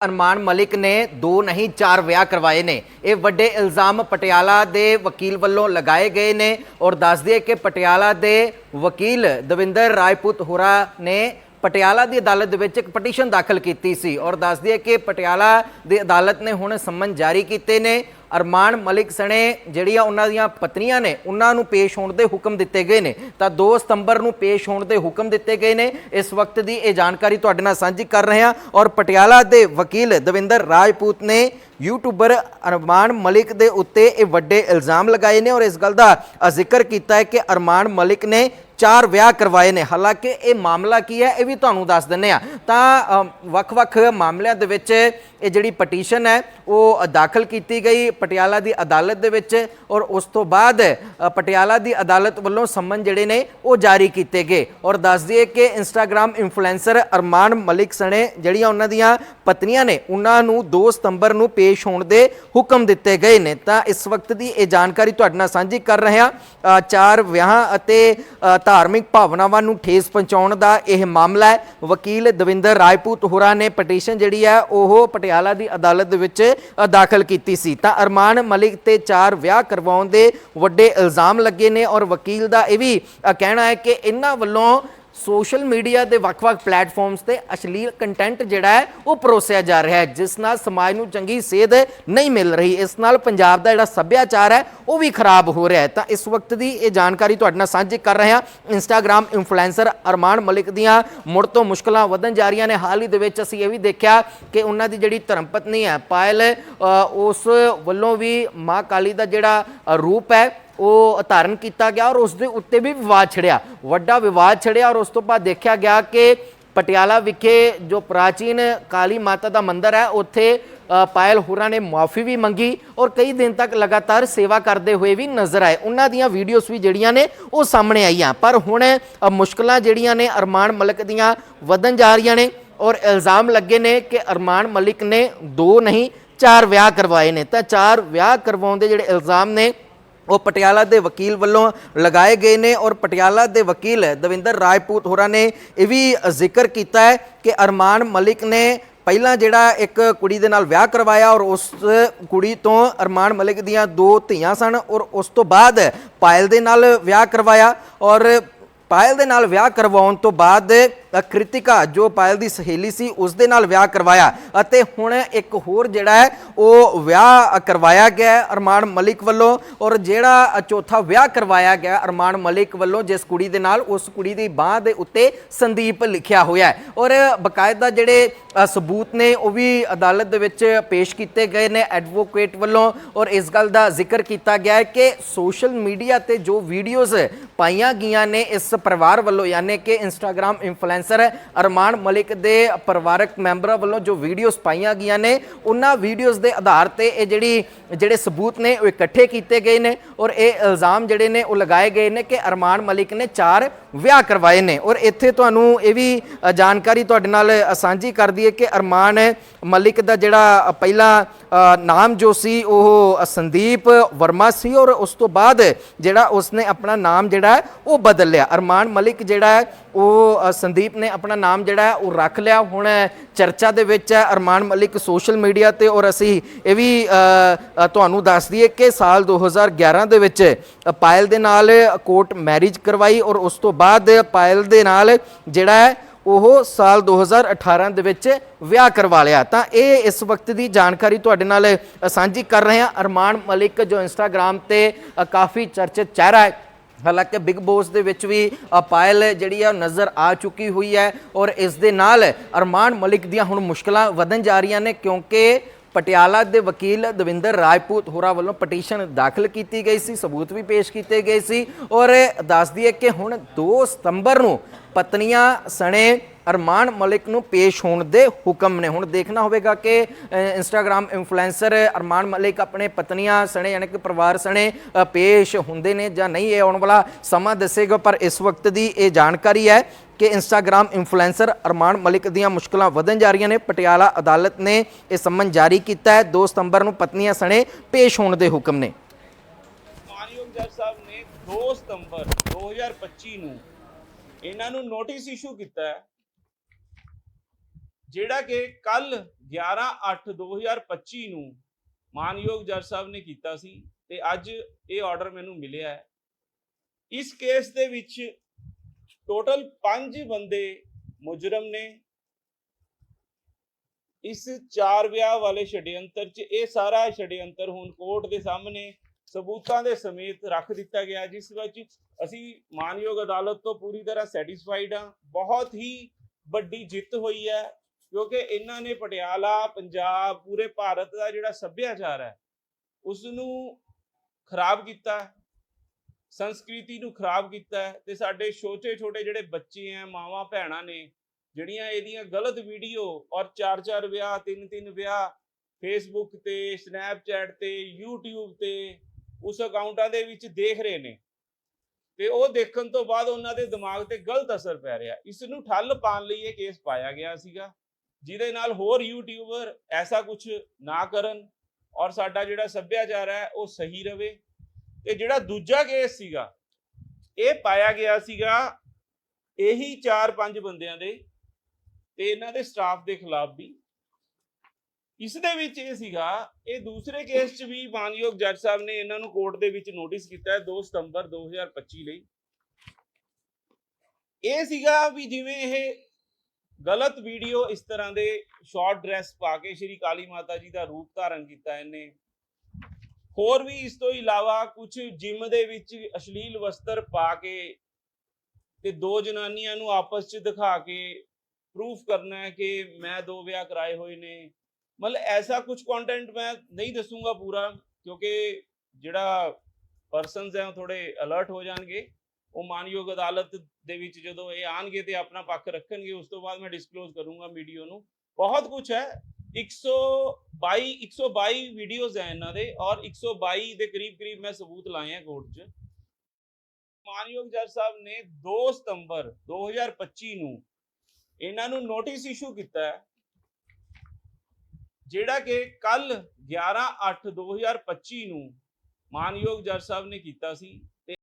ਅਰਮਾਨ ਮਲਿਕ ਨੇ ਦੋ ਨਹੀਂ, ਚਾਰ ਵਿਆਹ ਕਰਵਾਏ ਨੇ। ਇਹ ਵੱਡੇ ਇਲਜ਼ਾਮ ਪਟਿਆਲਾ ਦੇ ਵਕੀਲ ਵੱਲੋਂ ਲਗਾਏ ਗਏ ਨੇ ਔਰ ਦੱਸ ਦਈਏ ਕਿ ਪਟਿਆਲਾ ਦੇ ਵਕੀਲ ਦਵਿੰਦਰ ਰਾਜਪੂਤ ਹੋਰਾ ਨੇ ਪਟਿਆਲਾ ਦੀ ਅਦਾਲਤ ਦੇ ਵਿੱਚ ਇੱਕ ਪਟੀਸ਼ਨ ਦਾਖਲ ਕੀਤੀ ਸੀ ਔਰ ਦੱਸਦੀ ਹੈ ਕਿ ਪਟਿਆਲਾ ਦੀ ਅਦਾਲਤ ਨੇ ਹੁਣ ਸਮਨ ਜਾਰੀ ਕੀਤੇ ਨੇ। ਅਰਮਾਨ ਮਲਿਕ ਸਣੇ ਜਿਹੜੀਆਂ ਉਹਨਾਂ ਦੀਆਂ ਪਤਨੀਆਂ ਨੇ, ਉਹਨਾਂ ਨੂੰ ਪੇਸ਼ ਹੋਣ ਦੇ ਹੁਕਮ ਦਿੱਤੇ ਗਏ ਨੇ। ਤਾਂ 2 ਸਤੰਬਰ ਨੂੰ ਪੇਸ਼ ਹੋਣ ਦੇ ਹੁਕਮ ਦਿੱਤੇ ਗਏ ਨੇ। ਇਸ ਵਕਤ ਦੀ ਇਹ ਜਾਣਕਾਰੀ ਤੁਹਾਡੇ ਨਾਲ ਸਾਂਝੀ ਕਰ ਰਹੇ ਹਾਂ ਔਰ ਪਟਿਆਲਾ ਦੇ ਵਕੀਲ ਦਵਿੰਦਰ ਰਾਜਪੂਤ ਨੇ ਯੂਟਿਊਬਰ ਅਰਮਾਨ ਮਲਿਕ ਦੇ ਉੱਤੇ ਇਹ ਵੱਡੇ ਇਲਜ਼ਾਮ ਲਗਾਏ ਨੇ ਔਰ ਇਸ ਗੱਲ ਦਾ ਜ਼ਿਕਰ ਕੀਤਾ ਹੈ ਕਿ ਅਰਮਾਨ ਮਲਿਕ ਨੇ ਚਾਰ ਵਿਆਹ ਕਰਵਾਏ ਨੇ। ਹਾਲਾਂਕਿ ਇਹ ਮਾਮਲਾ ਕੀ ਹੈ, ਇਹ ਵੀ ਤੁਹਾਨੂੰ ਦੱਸ ਦਿੰਨੇ ਆ ਤਾਂ ਵੱਖ-ਵੱਖ ਮਾਮਲਿਆਂ ਦੇ ਵਿੱਚ ਇਹ ਜਿਹੜੀ ਪਟੀਸ਼ਨ ਹੈ, ਉਹ ਦਾਖਲ ਕੀਤੀ ਗਈ ਪਟਿਆਲਾ ਦੀ ਅਦਾਲਤ ਦੇ ਵਿੱਚ ਔਰ ਉਸ ਤੋਂ ਬਾਅਦ ਪਟਿਆਲਾ ਦੀ ਅਦਾਲਤ ਵੱਲੋਂ ਸੰਮਨ ਜਿਹੜੇ ਨੇ, ਉਹ ਜਾਰੀ ਕੀਤੇ ਗਏ। ਔਰ ਦੱਸ ਦਈਏ ਕਿ ਇੰਸਟਾਗ੍ਰam ਇਨਫਲੂਐਂਸਰ ਅਰਮਾਨ ਮਲਿਕ ਸਣੇ ਜਿਹੜੀਆਂ ਉਹਨਾਂ ਦੀਆਂ ਪਤਨੀਆਂ ਨੇ, ਉਹਨਾਂ ਨੂੰ 2 ਸਤੰਬਰ ਨੂੰ ਪੇਸ਼ ਹੋਣ ਦੇ ਹੁਕਮ ਦਿੱਤੇ ਗਏ ਨੇ। ਤਾਂ ਇਸ ਵਕਤ ਦੀ ਇਹ ਜਾਣਕਾਰੀ ਤੁਹਾਡੇ ਨਾਲ ਸਾਂਝੀ ਕਰ ਰਹੇ ਹਾਂ। ਚਾਰ ਵਿਆਹਾਂ ਅਤੇ ਧਾਰਮਿਕ ਭਾਵਨਾਵਾਂ ਨੂੰ ਠੇਸ ਪਹੁੰਚਾਉਣ ਦਾ ਇਹ ਮਾਮਲਾ ਹੈ। ਵਕੀਲ ਦਵਿੰਦਰ ਰਾਜਪੂਤ ਹੋਰਾਂ ਨੇ ਪਟੀਸ਼ਨ ਜਿਹੜੀ ਹੈ, ਉਹ ਪਟਿਆਲਾ ਦੀ ਅਦਾਲਤ ਦੇ ਵਿੱਚ ਦਾਖਲ ਕੀਤੀ ਸੀ। ਤਾਂ ਅਰਮਾਨ ਮਲਿਕ ਤੇ ਚਾਰ ਵਿਆਹ ਕਰਵਾਉਣ ਦੇ ਵੱਡੇ ਇਲਜ਼ਾਮ ਲੱਗੇ ਨੇ ਔਰ ਵਕੀਲ ਦਾ ਇਹ ਵੀ ਕਹਿਣਾ ਹੈ ਕਿ ਇਹਨਾਂ ਵੱਲੋਂ ਸੋਸ਼ਲ ਮੀਡੀਆ ਦੇ ਵੱਖ-ਵੱਖ ਪਲੇਟਫਾਰਮਸ ਤੇ ਅਸ਼ਲੀਲ ਕੰਟੈਂਟ ਜਿਹੜਾ ਹੈ, ਉਹ ਪਰੋਸਿਆ ਜਾ ਰਿਹਾ ਹੈ, ਜਿਸ ਨਾਲ ਸਮਾਜ ਨੂੰ ਚੰਗੀ ਸੇਧ ਨਹੀਂ ਮਿਲ ਰਹੀ। ਇਸ ਨਾਲ ਪੰਜਾਬ ਦਾ ਜਿਹੜਾ ਸੱਭਿਆਚਾਰ ਹੈ, ਉਹ ਵੀ ਖਰਾਬ ਹੋ ਰਿਹਾ ਹੈ। ਤਾਂ ਇਸ ਵਕਤ ਦੀ ਇਹ ਜਾਣਕਾਰੀ ਤੁਹਾਡੇ ਨਾਲ ਸਾਂਝੀ ਕਰ ਰਹੇ ਹਾਂ। ਇੰਸਟਾਗ੍ਰam ਇਨਫਲੂਐਂਸਰ ਅਰਮਾਨ ਮਲਿਕ ਦੀਆਂ ਮੁੜ ਤੋਂ ਮੁਸ਼ਕਲਾਂ ਵਧਣ ਜਾ ਰਹੀਆਂ ਨੇ। ਹਾਲ ਹੀ ਦੇ ਵਿੱਚ ਅਸੀਂ ਇਹ ਵੀ ਦੇਖਿਆ ਕਿ ਉਹਨਾਂ ਦੀ ਜਿਹੜੀ ਧਰਮ ਪਤਨੀ ਹੈ, ਪਾਇਲ ਉਸ ਵੱਲੋਂ ਵੀ ਮਾਂ ਕਾਲੀ ਦਾ ਜਿਹੜਾ ਰੂਪ ਹੈ ਉਹ ਧਾਰਨ ਕੀਤਾ ਗਿਆ ਔਰ ਉਸ ਦੇ ਉੱਤੇ ਵੀ ਵਿਵਾਦ ਛਿੜਿਆ। ਵੱਡਾ ਵਿਵਾਦ ਛਿੜਿਆ ਔਰ ਉਸ ਤੋਂ ਬਾਅਦ ਦੇਖਿਆ ਗਿਆ ਕਿ ਪਟਿਆਲਾ ਵਿਖੇ ਜੋ ਪ੍ਰਾਚੀਨ ਕਾਲੀ ਮਾਤਾ ਦਾ ਮੰਦਿਰ ਹੈ ਉੱਥੇ ਪਾਇਲ ਹੋਰਾਂ ਨੇ ਮਾਫੀ ਵੀ ਮੰਗੀ ਔਰ ਕਈ ਦਿਨ ਤੱਕ ਲਗਾਤਾਰ ਸੇਵਾ ਕਰਦੇ ਹੋਏ ਵੀ ਨਜ਼ਰ ਆਏ। ਉਹਨਾਂ ਦੀਆਂ ਵੀਡੀਓਜ਼ ਵੀ ਜਿਹੜੀਆਂ ਨੇ ਉਹ ਸਾਹਮਣੇ ਆਈਆਂ। ਪਰ ਹੁਣ ਅ, ਮੁਸ਼ਕਲਾਂ ਜਿਹੜੀਆਂ ਨੇ ਅਰਮਾਨ ਮਲਿਕ ਦੀਆਂ ਵਧਣ ਜਾ ਰਹੀਆਂ ਨੇ ਔਰ ਇਲਜ਼ਾਮ ਲੱਗੇ ਨੇ ਕਿ ਅਰਮਾਨ ਮਲਿਕ ਨੇ ਦੋ ਨਹੀਂ ਚਾਰ ਵਿਆਹ ਕਰਵਾਏ ਨੇ। ਤਾਂ ਚਾਰ ਵਿਆਹ ਕਰਵਾਉਣ ਦੇ ਜਿਹੜੇ ਇਲਜ਼ਾਮ ਨੇ ਉਹ ਪਟਿਆਲਾ ਦੇ ਵਕੀਲ ਵੱਲੋਂ ਲਗਾਏ ਗਏ ਨੇ ਔਰ ਪਟਿਆਲਾ ਦੇ ਵਕੀਲ ਦਵਿੰਦਰ ਰਾਜਪੂਤ ਹੋਰਾਂ ਨੇ ਇਹ ਵੀ ਜ਼ਿਕਰ ਕੀਤਾ ਹੈ ਕਿ ਅਰਮਾਨ ਮਲਿਕ ਨੇ ਪਹਿਲਾਂ ਜਿਹੜਾ ਇੱਕ ਕੁੜੀ ਦੇ ਨਾਲ ਵਿਆਹ ਕਰਵਾਇਆ ਔਰ ਉਸ ਕੁੜੀ ਤੋਂ ਅਰਮਾਨ ਮਲਿਕ ਦੀਆਂ ਦੋ ਧੀਆਂ ਸਨ ਔਰ ਉਸ ਤੋਂ ਬਾਅਦ ਪਾਇਲ ਦੇ ਨਾਲ ਵਿਆਹ ਕਰਵਾਇਆ ਔਰ ਪਾਇਲ ਦੇ ਨਾਲ ਵਿਆਹ ਕਰਵਾਉਣ ਤੋਂ ਬਾਅਦ ਕ੍ਰਿਤਿਕਾ ਜੋ ਪਾਇਲ ਦੀ ਸਹੇਲੀ ਸੀ ਉਸ ਦੇ ਨਾਲ ਵਿਆਹ ਕਰਵਾਇਆ ਅਤੇ ਹੁਣ ਇੱਕ ਹੋਰ ਜਿਹੜਾ ਹੈ, ਉਹ ਵਿਆਹ ਕਰਵਾਇਆ ਗਿਆ ਅਰਮਾਨ ਮਲਿਕ ਵੱਲੋਂ ਔਰ ਜਿਹੜਾ ਚੌਥਾ ਵਿਆਹ ਕਰਵਾਇਆ ਗਿਆ ਅਰਮਾਨ ਮਲਿਕ ਵੱਲੋਂ, ਜਿਸ ਕੁੜੀ ਦੇ ਨਾਲ ਉਸ ਕੁੜੀ ਦੀ ਬਾਹ ਦੇ ਉੱਤੇ ਸੰਦੀਪ ਲਿਖਿਆ ਹੋਇਆ ਹੈ। ਔਰ ਬਕਾਇਦਾ ਜਿਹੜੇ ਸਬੂਤ ਨੇ, ਉਹ ਵੀ ਅਦਾਲਤ ਦੇ ਵਿੱਚ ਪੇਸ਼ ਕੀਤੇ ਗਏ ਨੇ ਐਡਵੋਕੇਟ ਵੱਲੋਂ ਔਰ ਇਸ ਗੱਲ ਦਾ ਜ਼ਿਕਰ ਕੀਤਾ ਗਿਆ ਹੈ ਕਿ ਸੋਸ਼ਲ ਮੀਡੀਆ ਤੇ ਜੋ ਵੀਡੀਓਜ਼ ਪਾਈਆਂ ਗਈਆਂ ਨੇ ਇਸ ਪਰਿਵਾਰ ਵੱਲੋਂ, ਯਾਨੀ ਕਿ ਇੰਸਟਾਗ੍ਰam ਇਨਫਲੂਐਂਸਰ ਅਰਮਾਨ ਮਲਿਕ ਦੇ ਪਰਿਵਾਰਕ ਮੈਂਬਰਾਂ ਵੱਲੋਂ ਜੋ ਵੀਡੀਓਜ਼ ਪਾਈਆਂ ਗਈਆਂ ਨੇ ਉਹਨਾਂ ਵੀਡੀਓਜ਼ ਦੇ ਆਧਾਰ ਤੇ ਇਹ ਜਿਹੜੀ ਜਿਹੜੇ ਸਬੂਤ ਨੇ ਉਹ ਇਕੱਠੇ ਕੀਤੇ ਗਏ ਨੇ ਔਰ ਇਹ ਇਲਜ਼ਾਮ ਜਿਹੜੇ ਨੇ ਉਹ ਲਗਾਏ ਗਏ ਨੇ ਕਿ ਅਰਮਾਨ ਮਲਿਕ ਨੇ ਚਾਰ ਵਿਆਹ ਕਰਵਾਏ ਨੇ। ਔਰ ਇੱਥੇ ਤੁਹਾਨੂੰ ਇਹ ਵੀ ਜਾਣਕਾਰੀ ਤੁਹਾਡੇ ਨਾਲ ਸਾਂਝੀ ਕਰ ਦਈਏ ਕਿ ਅਰਮਾਨ ਮਲਿਕ ਦਾ ਜਿਹੜਾ ਅ, ਪਹਿਲਾ ਨਾਮ ਜੋ ਸੀ ਉਹ ਸੰਦੀਪ ਵਰਮਾ ਸੀ ਔਰ ਉਸ ਤੋਂ ਬਾਅਦ ਜਿਹੜਾ ਉਸਨੇ ਆਪਣਾ ਨਾਮ ਜਿਹੜਾ ਹੈ ਉਹ ਬਦਲ ਲਿਆ। ਅਰਮਾਨ ਮਲਿਕ ਜਿਹੜਾ ਹੈ ਉਹ ਸੰਦੀਪ ਨੇ ਆਪਣਾ ਨਾਮ ਜਿਹੜਾ ਉਹ ਰੱਖ ਲਿਆ। ਹੁਣ ਚਰਚਾ ਦੇ ਵਿੱਚ ਹੈ, ਅਰਮਾਨ ਮਲਿਕ ਸੋਸ਼ਲ ਮੀਡੀਆ ਤੇ ਔਰ ਅਸੀਂ ਇਹ ਵੀ ਤੁਹਾਨੂੰ ਦੱਸ ਦਈਏ ਕਿ ਸਾਲ 2011 ਦੇ ਵਿੱਚ ਪਾਇਲ ਦੇ ਨਾਲ ਕੋਰਟ ਮੈਰਿਜ ਕਰਵਾਈ ਔਰ ਉਸ ਤੋਂ ਬਾਅਦ ਪਾਇਲ ਦੇ ਨਾਲ ਜਿਹੜਾ ਹੈ, ਉਹ ਸਾਲ 2018 ਦੇ ਵਿੱਚ ਵਿਆਹ ਕਰਵਾ ਲਿਆ। ਤਾਂ ਇਹ ਇਸ ਵਕਤ ਦੀ ਜਾਣਕਾਰੀ ਤੁਹਾਡੇ ਨਾਲ ਸਾਂਝੀ ਕਰ ਰਹੇ ਹਾਂ। ਅਰਮਾਨ ਮਲਿਕ ਜੋ ਇੰਸਟਾਗ੍ਰam ਤੇ ਕਾਫੀ ਚਰਚਿਤ ਚਿਹਰਾ ਹੈ। ਹਾਲਾਂਕਿ ਬਿਗ ਬੋਸ ਦੇ ਵਿੱਚ ਵੀ ਅ, ਪਾਇਲ ਜਿਹੜੀ ਆ ਉਹ ਨਜ਼ਰ ਆ ਚੁੱਕੀ ਹੋਈ ਹੈ ਔਰ ਇਸ ਦੇ ਨਾਲ ਅਰਮਾਨ ਮਲਿਕ ਦੀਆਂ ਹੁਣ ਮੁਸ਼ਕਲਾਂ ਵਧਣ ਜਾ ਰਹੀਆਂ ਨੇ ਕਿਉਂਕਿ ਪਟਿਆਲਾ ਦੇ ਵਕੀਲ ਦਵਿੰਦਰ ਰਾਜਪੂਤ ਹੋਰਾਂ ਵੱਲੋਂ ਪਟੀਸ਼ਨ ਦਾਖਲ ਕੀਤੀ ਗਈ ਸੀ ਸਬੂਤ ਵੀ ਪੇਸ਼ ਕੀਤੇ ਗਏ ਸੀ ਔਰ ਦੱਸ ਦਈਏ ਕਿ ਹੁਣ 2 ਸਤੰਬਰ ਨੂੰ ਪਤਨੀਆਂ ਸਣੇ ਅਰਮਾਨ ਮਲਿਕ ਨੂੰ ਪੇਸ਼ ਹੋਣ ਦੇ ਹੁਕਮ ਨੇ। ਹੁਣ ਦੇਖਣਾ ਹੋਵੇਗਾ ਕਿ ਅ, ਇੰਸਟਾਗ੍ਰam ਇਨਫਲੂਐਂਸਰ ਅਰਮਾਨ ਮਲਿਕ ਆਪਣੇ ਪਤਨੀਆਂ ਸਣੇ ਯਾਨੀ ਕਿ ਪਰਿਵਾਰ ਸਣੇ ਪੇਸ਼ ਹੁੰਦੇ ਨੇ ਜਾਂ ਨਹੀਂ ਇਹ ਆਉਣ ਵਾਲਾ ਸਮਾਂ ਦੱਸੇਗਾ ਪਰ ਇਸ ਵਕਤ ਦੀ ਇਹ ਜਾਣਕਾਰੀ ਹੈ ਕਿ ਇੰਸਟਾਗ੍ਰam ਇਨਫਲੂਐਂਸਰ ਅਰਮਾਨ ਮਲਿਕ ਦੀਆਂ ਮੁਸ਼ਕਲਾਂ ਵਧਣ ਜਾ ਰਹੀਆਂ ਨੇ। ਪਟਿਆਲਾ ਅਦਾਲਤ ਨੇ ਇਹ ਸੰਮਨ ਜਾਰੀ ਕੀਤਾ ਹੈ। 2 ਸਤੰਬਰ ਨੂੰ ਪਤਨੀਆਂ ਸਣੇ ਪੇਸ਼ ਹੋਣ ਦੇ ਹੁਕਮ ਨੇ। ਮਾਨਯੋਗ ਜੱਜ ਸਾਹਿਬ ਨੇ 2 ਸਤੰਬਰ 2025 ਨੂੰ ਇਹਨਾਂ ਨੂੰ ਨੋਟਿਸ ਇਸ਼ੂ ਕੀਤਾ ਹੈ, ਜਿਹੜਾ ਕਿ ਕੱਲ 11/8/2025 ਨੂੰ ਮਾਨਯੋਗ ਜੱਜ ਸਾਹਿਬ ਨੇ ਕੀਤਾ ਸੀ ਤੇ ਅੱਜ ਇਹ ਆਰਡਰ ਮੈਨੂੰ ਮਿਲਿਆ ਹੈ। ਇਸ ਕੇਸ ਦੇ ਵਿੱਚ ਟੋਟਲ 5 ਬੰਦੇ ਮੁਜਰਮ ਨੇ। ਇਸ ਚਾਰ ਵਿਆਹ ਵਾਲੇ ਛੜਯੰਤਰ 'ਚ ਇਹ ਸਾਰਾ ਛੜਯੰਤਰ ਹੁਣ ਕੋਰਟ ਦੇ ਸਾਹਮਣੇ ਸਬੂਤਾਂ ਦੇ ਸਮੇਤ ਰੱਖ ਦਿੱਤਾ ਗਿਆ ਜਿਸ ਵਿੱਚ ਅਸੀਂ ਮਾਨਯੋਗ ਅਦਾਲਤ ਤੋਂ ਪੂਰੀ ਤਰ੍ਹਾਂ ਸੈਟੀਸਫਾਈਡ ਹਾਂ। ਬਹੁਤ ਹੀ ਵੱਡੀ ਜਿੱਤ ਹੋਈ ਹੈ, ਕਿਉਂਕਿ ਇਹਨਾਂ ਨੇ ਪਟਿਆਲਾ, ਪੰਜਾਬ, ਪੂਰੇ ਭਾਰਤ ਦਾ ਜਿਹੜਾ ਸੱਭਿਆਚਾਰ ਹੈ ਉਸ ਨੂੰ ਖਰਾਬ ਕੀਤਾ। ਸੰਸਕ੍ਰਿਤੀ ਨੂੰ ਖਰਾਬ ਕੀਤਾ ਹੈ ਤੇ ਸਾਡੇ ਛੋਟੇ ਛੋਟੇ ਜਿਹੜੇ ਬੱਚੇ ਆ ਮਾਵਾਂ, ਭੈਣਾਂ ਨੇ, ਜਿਹੜੀਆਂ ਇਹਦੀਆਂ ਗਲਤ ਵੀਡੀਓ ਔਰ ਚਾਰ ਚਾਰ ਵਿਆਹ ਤਿੰਨ ਤਿੰਨ ਵਿਆਹ ਫੇਸਬੁੱਕ ਤੇ ਸਨੈਪਚੈਟ ਤੇ, YouTube ਤੇ ਉਸ ਅਕਾਊਂਟਾਂ ਦੇ ਵਿੱਚ ਦੇਖ ਰਹੇ ਨੇ ਤੇ ਉਹ ਦੇਖਣ ਤੋਂ ਬਾਅਦ ਉਹਨਾਂ ਦੇ ਦਿਮਾਗ ਤੇ ਗਲਤ ਅਸਰ ਪੈ ਰਿਹਾ। ਇਸ ਨੂੰ ਠੱਲ ਪਾਉਣ ਲਈ ਇਹ ਕੇਸ ਪਾਇਆ ਗਿਆ ਸੀਗਾ, ਜਿਹਦੇ ਨਾਲ ਹੋਰ ਯੂਟਿਊਬਰ ਐਸਾ ਕੁਝ ਨਾ ਕਰਨ ਔਰ ਸਾਡਾ ਜਿਹੜਾ ਸੱਭਿਆਚਾਰ ਹੈ ਉਹ ਸਹੀ ਰਵੇ। ਤੇ ਜਿਹੜਾ ਦੂਜਾ ਕੇਸ ਸੀਗਾ, ਇਹ ਪਾਇਆ ਗਿਆ ਸੀਗਾ ਇਹੀ 4-5 ਬੰਦਿਆਂ ਦੇ ਤੇ ਇਹਨਾਂ ਦੇ ਸਟਾਫ ਦੇ ਖਿਲਾਫ ਵੀ। ਇਸ ਦੇ ਵਿੱਚ ਇਹ ਸੀਗਾ, ਇਹ ਦੂਸਰੇ ਕੇਸ 'ਚ ਵੀ ਮਾਨਯੋਗ ਜੱਜ ਸਾਹਿਬ ਨੇ ਇਹਨਾਂ ਨੂੰ ਕੋਰਟ ਦੇ ਵਿੱਚ ਨੋਟਿਸ ਕੀਤਾ ਹੈ 2 ਸਤੰਬਰ 2025 ਲਈ। ਇਹ ਸੀਗਾ ਵੀ ਜਿਵੇਂ ਇਹ ਗਲਤ ਵੀਡੀਓ ਇਸ ਤਰ੍ਹਾਂ ਦੇ ਸ਼ਾਰਟ ਡਰੈਸ ਪਾ ਕੇ ਸ਼੍ਰੀ ਕਾਲੀ ਮਾਤਾ ਜੀ ਦਾ ਰੂਪ ਧਾਰਨ ਕੀਤਾ ਇਹਨੇ। ਹੋਰ ਵੀ ਇਸ ਤੋਂ ਇਲਾਵਾ ਕੁਝ ਜਿਮ ਦੇ ਵਿੱਚ ਅਸ਼ਲੀਲ ਵਸਤਰ ਪਾ ਕੇ ਤੇ ਦੋ ਜਨਾਨੀਆਂ ਨੂੰ ਆਪਸ 'ਚ ਦਿਖਾ ਕੇ ਪ੍ਰੂਫ ਕਰਨਾ ਹੈ ਕਿ ਮੈਂ ਦੋ ਵਿਆਹ ਕਰਾਏ ਹੋਏ ਨੇ। ਮਤਲਬ ਐਸਾ ਕੁਝ ਕੰਟੈਂਟ ਮੈਂ ਨਹੀਂ ਦੱਸੂਗਾ ਪੂਰਾ, ਕਿਉਂਕਿ ਜਿਹੜਾ ਪਰਸਨਸ ਹੈ ਉਹ ਥੋੜੇ ਅਲਰਟ ਹੋ ਜਾਣਗੇ। ਉਹ ਮਾਨਯੋਗ ਅਦਾਲਤ ਦੇ ਵਿੱਚ ਜਦੋਂ ਇਹ ਆਣਗੇ ਤੇ ਆਪਣਾ ਪੱਖ ਰੱਖਣਗੇ, ਉਸ ਤੋਂ ਬਾਅਦ ਮੈਂ ਡਿਸਕਲੋਜ਼ ਕਰੂੰਗਾ ਵੀਡੀਓ ਨੂੰ। ਬਹੁਤ ਕੁਝ ਹੈ। 122 122 ਵੀਡੀਓਜ਼ ਹੈ ਇਹਨਾਂ ਦੇ ਔਰ 122 ਦੇ ਕਰੀਬ ਕਰੀਬ ਮੈਂ ਸਬੂਤ ਲਾਏ ਆ ਕੋਰਟ 'ਚ। ਮਾਨਯੋਗ ਜੱਜ ਸਾਹਿਬ ਨੇ 2 ਸਤੰਬਰ 2025 ਨੂੰ ਇਹਨਾਂ ਨੂੰ ਨੋਟਿਸ ਇਸ਼ੂ ਕੀਤਾ ਹੈ, ਜਿਹੜਾ ਕਿ ਕੱਲ 11/8/2025 ਨੂੰ ਮਾਨਯੋਗ ਜੱਜ ਸਾਹਿਬ ਨੇ ਕੀਤਾ ਸੀ।